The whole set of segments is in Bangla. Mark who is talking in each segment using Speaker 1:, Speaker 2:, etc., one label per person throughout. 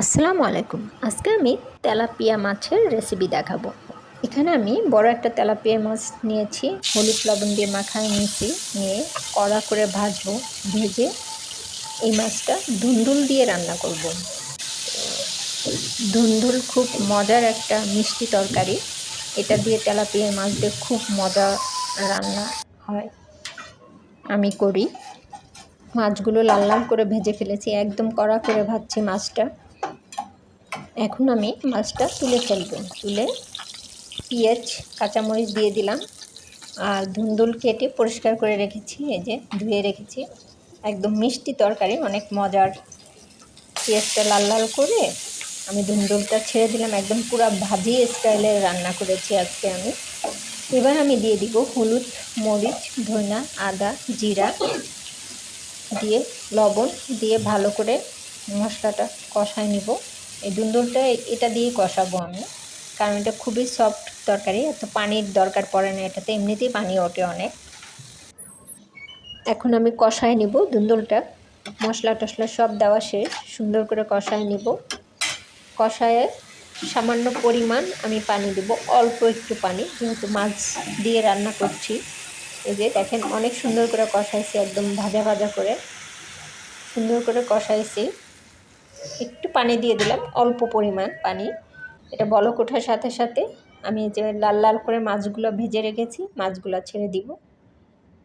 Speaker 1: আসসালামু আলাইকুম। আজকে আমি তেলাপিয়া মাছের রেসিপি দেখাবো। এখানে আমি বড় একটা তেলাপিয়া মাছ নিয়েছি, হলুদ লবণ দিয়ে মাখায় নিয়েছি, নিয়ে কড়া করে ভাজবো, ভেজে এই মাছটা ধুন্দুল দিয়ে রান্না করব। ধুন্দুল খুব মজার একটা মিষ্টি তরকারি। এটা দিয়ে তেলাপিয়া মাছ দিয়ে খুব মজা রান্না হয়। আমি করি। মাছগুলো লাল লাল করে ভেজে ফেলেছি, একদম কড়া করে ভাজছি মাছটা। এখন আমি মাছটা তুলে ফেলব। তুলে পেঁয়াজ, কাঁচামরিচ দিয়ে দিলাম। আর ধুন্দুল কেটে পরিষ্কার করে রেখেছি, এই যে ধুয়ে রেখেছি। একদম মিষ্টি তরকারি, অনেক মজার। পেঁয়াজটা লাল লাল করে আমি ধুন্দুলটা ছেড়ে দিলাম, একদম পুরো ভাজি স্টাইলে রান্না করেছি আজকে আমি। এবার আমি দিয়ে দিব হলুদ, মরিচ ধনা আদা, জিরা দিয়ে লবণ দিয়ে ভালো করে মশলাটা কষায় নিব। এই দুন্দুলটা এটা দিয়েই কষাবো আমি, কারণ এটা খুবই সফট তরকারি, এত পানির দরকার পড়ে না এটাতে, এমনিতেই পানি ওঠে অনেক। এখন আমি কষায় নিব দুন্দুলটা মশলা টশলা সব দেওয়া শেষ, সুন্দর করে কষায় নিব। কষায় সামান্য পরিমাণ আমি পানি দেব, অল্প একটু পানি, যেহেতু মাছ দিয়ে রান্না করছি। এই যে দেখেন, অনেক সুন্দর করে কষাইছি, একদম ভাজা ভাজা করে। সুন্দর করে কষাইছি। একটু পানি দিয়ে দিলাম, অল্প পরিমাণ পানি। এটা বলক ওঠার সাথে সাথে আমি যে লাল লাল করে মাছগুলো ভেজে রেখেছি, মাছগুলো ছেড়ে দিব।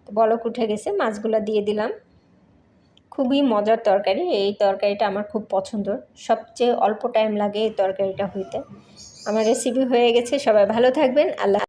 Speaker 1: তো বলক উঠে গেছে, মাছগুলো দিয়ে দিলাম। খুবই মজার তরকারি, এই তরকারিটা আমার খুব পছন্দ। সবচেয়ে অল্প টাইম লাগে এই তরকারিটা হইতে। আমার রেসিপি হয়ে গেছে, সবাই ভালো থাকবেন, আল্লাহ